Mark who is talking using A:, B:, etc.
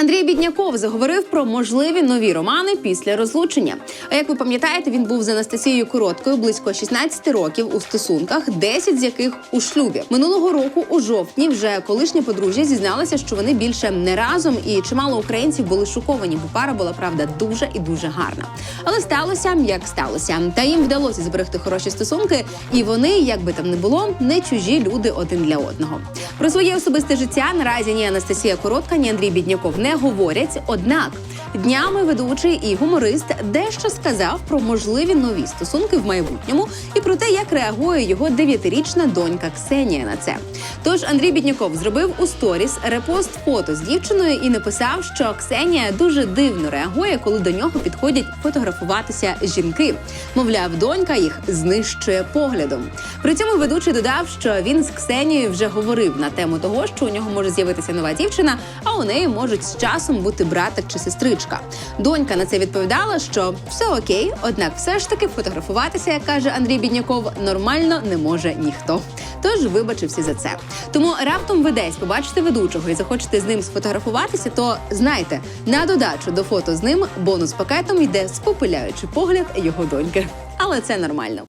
A: Андрій Бідняков заговорив про можливі нові романи після розлучення. А як ви пам'ятаєте, він був з Анастасією Короткою близько 16 років у стосунках, 10 з яких у шлюбі. Минулого року, у жовтні, вже колишня подружжя зізналася, що вони більше не разом, і чимало українців були шоковані, бо пара була правда дуже і дуже гарна. Але сталося як сталося. Та їм вдалося зберегти хороші стосунки, і вони, як би там не було, не чужі люди один для одного. Про своє особисте життя наразі ні Анастасія Коротка, ні Андрій Бідняков не говорять. Однак днями ведучий і гуморист дещо сказав про можливі нові стосунки в майбутньому і про те, як реагує його дев'ятирічна донька Ксенія на це. Тож Андрій Бідняков зробив у сторіс репост фото з дівчиною і написав, що Ксенія дуже дивно реагує, коли до нього підходять фотографуватися жінки. Мовляв, донька їх знищує поглядом. При цьому ведучий додав, що він з Ксенією вже говорив на тему того, що у нього може з'явитися нова дівчина, а у неї можуть з часом бути братик чи сестричка. Донька на це відповідала, що все окей, однак все ж таки фотографуватися, як каже Андрій Бідняков, нормально не може ніхто. Тож вибачився за це. Тому раптом ви десь побачите ведучого і захочете з ним сфотографуватися, то знайте, на додачу до фото з ним бонус пакетом йде спопиляючи погляд його доньки. Але це нормально.